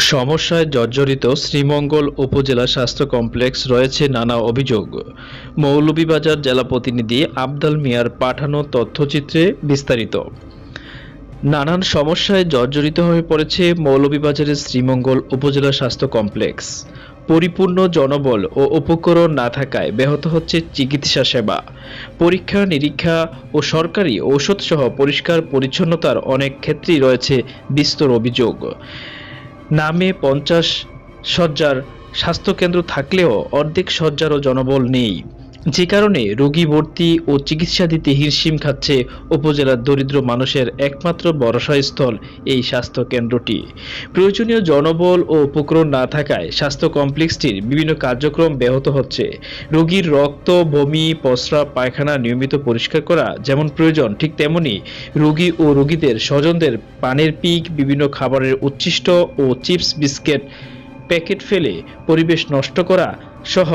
সমস্যায় জর্জরিত শ্রীমঙ্গল উপজেলা স্বাস্থ্য কমপ্লেক্স রয়েছে নানা অভিযোগ। মৌলভীবাজার জেলা প্রতিনিধি আবদাল মিয়ার পাঠানো তথ্যচিত্রে বিস্তারিত। নানান সমস্যায় জর্জরিত হয়ে পড়েছে মৌলভীবাজারের শ্রীমঙ্গল উপজেলা স্বাস্থ্য কমপ্লেক্স। পরিপূর্ণ জনবল ও উপকরণ না থাকায় ব্যাহত হচ্ছে চিকিৎসা সেবা। পরীক্ষা, নিরীক্ষা ও সরকারি ঔষধসহ পরিষ্কার পরিচ্ছন্নতার অনেক ক্ষেত্রেই রয়েছে বিস্তর অভিযোগ। নামে পঞ্চাশ শয্যার স্বাস্থ্যকেন্দ্র থাকলেও অর্ধেক শয্যারও জনবল নেই। যে কারণে রোগী ভর্তি ও চিকিৎসা দিতে হিমশিম খাচ্ছে উপজেলার দরিদ্র মানুষের একমাত্র ভরসাস্থল এই স্বাস্থ্য কেন্দ্রটি প্রয়োজনীয় জনবল ও উপকরণ না থাকায় স্বাস্থ্য কমপ্লেক্সটির বিভিন্ন কার্যক্রম ব্যাহত হচ্ছে। রোগীর রক্ত, বমি প্রস্রাব পায়খানা নিয়মিত পরিষ্কার করা যেমন প্রয়োজন, ঠিক তেমনি রোগী ও রোগীদের স্বজনদের পানের পিক, বিভিন্ন খাবারের উচ্ছিষ্ট ও চিপস, বিস্কিট, প্যাকেট ফেলে পরিবেশ নষ্ট করা সহ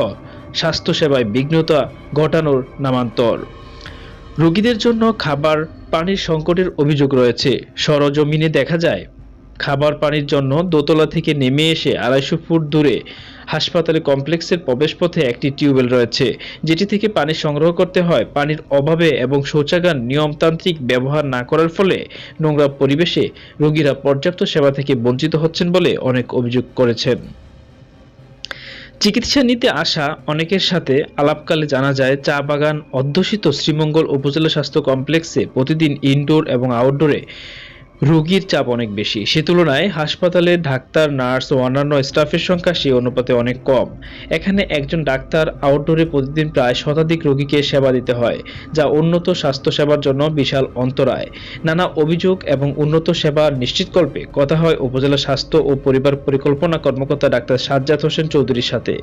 স্বাস্থ্যসেবায় বিঘ্নতা ঘটানোর নামান্তর। রোগীদের জন্য খাবার পানির সংকটের অভিযোগ রয়েছে। সরজমিনে দেখা যায়, খাবার পানির জন্য দোতলা থেকে নেমে এসে আড়াইশো ফুট দূরে হাসপাতালে কমপ্লেক্সের প্রবেশপথে একটি টিউবওয়েল রয়েছে, যেটি থেকে পানি সংগ্রহ করতে হয়। পানির অভাবে এবং শৌচাগার নিয়মতান্ত্রিক ব্যবহার না করার ফলে নোংরা পরিবেশে রোগীরা পর্যাপ্ত সেবা থেকে বঞ্চিত হচ্ছেন বলে অনেক অভিযোগ করেছেন। চিকিৎসা নিতে আসা অনেকের সাথে আলাপকালে জানা যায়, চা বাগান অধ্যুষিত শ্রীমঙ্গল উপজেলা স্বাস্থ্য কমপ্লেক্সে প্রতিদিন ইনডোর এবং আউটডোরে রোগীর চাপ অনেক বেশি। সে তুলনায় হাসপাতালে ডাক্তার, নার্স ও অন্যান্য স্টাফের সংখ্যা সে অনুপাতে অনেক কম। এখানে একজন ডাক্তার আউটডোরে প্রতিদিন প্রায় শতাধিক রোগীকে সেবা দিতে হয়, যা উন্নত স্বাস্থ্যসেবার জন্য বিশাল অন্তরায়। নানা অভিযোগ এবং উন্নত সেবা নিশ্চিতকল্পে কথা হয় উপজেলা স্বাস্থ্য ও পরিবার পরিকল্পনা কর্মকর্তা ডাক্তার সাজ্জাদ হোসেন চৌধুরীর সাথে।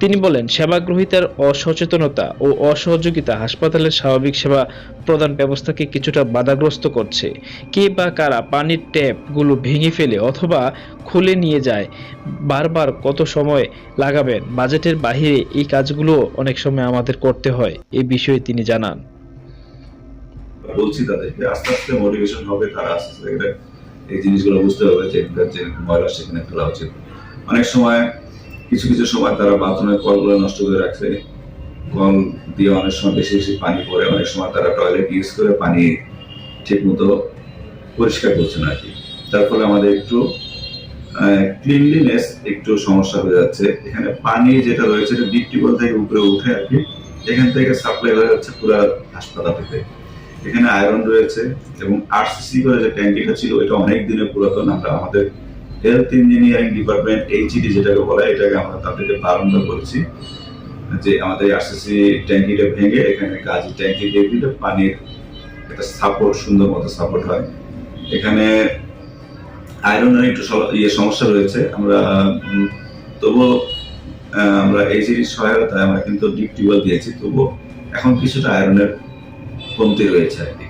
তিনি বলেন সেবা গ্রহীতার অসচেতনতা ও অসহযোগিতা হাসপাতালের স্বাভাবিক সেবা প্রদান ব্যবস্থাকে কিছুটা বাধাগ্রস্ত করছে। কে বা কারা পানির ট্যাপগুলো ভেঙে ফেলে অথবা খুলে নিয়ে যায়। বারবার কত সময় লাগাবেন বাজেটের বাইরে এই কাজগুলো অনেক সময় আমাদের করতে হয় এই বিষয়ে তিনি জানান। বলছি তাদেরকে আস্তে আস্তে মোটিভেশন হবে, তারা আস্তে আস্তে এটা এই জিনিসগুলো বুঝতে হবে যে ময়লা সেখানে ফেলা উচিত। অনেক সময় কিছু কিছু সময় তারা বাথরুমের কলগুলো নষ্ট করে রাখছে কল দিয়ে অনেক সময় বেশি বেশি পানি পড়ে। অনেক সময় তারা টয়লেট ইউজ করে পানি ঠিক মতো পরিষ্কার করছে না আর কি। তার ফলে আমাদের একটু ক্লিনলিনেস একটু সমস্যা হয়ে যাচ্ছে। এখানে পানি যেটা রয়েছে, এটা ডিপ টিউবওয়েল থেকে উপরে উঠে আর কি, এখান থেকে সাপ্লাই হয়ে যাচ্ছে পুরো হাসপাতাল থেকে এখানে আয়রন রয়েছে এবং আরসিসি করে যে ট্যাঙ্কিটা ছিল, এটা অনেক দিনের পুরাতন। আমরা আমাদের হেলথ ইঞ্জিনিয়ারিং ডিপার্টমেন্ট এইচইডি যেটাকে বলা, এটাকে আমরা তাদেরকে বারবার করেছি যে আমাদের আরসিসি ট্যাঙ্কিটা ভেঙে এখানে কাজী ট্যাঙ্কি দিয়ে দিলে পানির একটা সাপোর্ট সুন্দর মতো সাপোর্ট হয়। এখানে আয়রনের একটু ইয়ে সমস্যা রয়েছে। আমরা তবুও আমরা এইচইডি সহায়তায় আমরা কিন্তু ডিপ টিউবওয়েল দিয়েছি। তবুও এখন কিছুটা আয়রনের কমতি রয়েছে আর কি।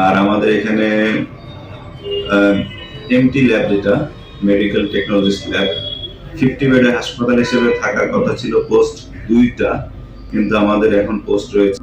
আর আমাদের এখানে এমটি ল্যাব যেটা মেডিকেল টেকনোলজিস্ট ল্যাব ফিফটি বেডের হাসপাতাল হিসেবে থাকার কথা ছিল পোস্ট দুইটা, কিন্তু আমাদের এখন পোস্ট রয়েছে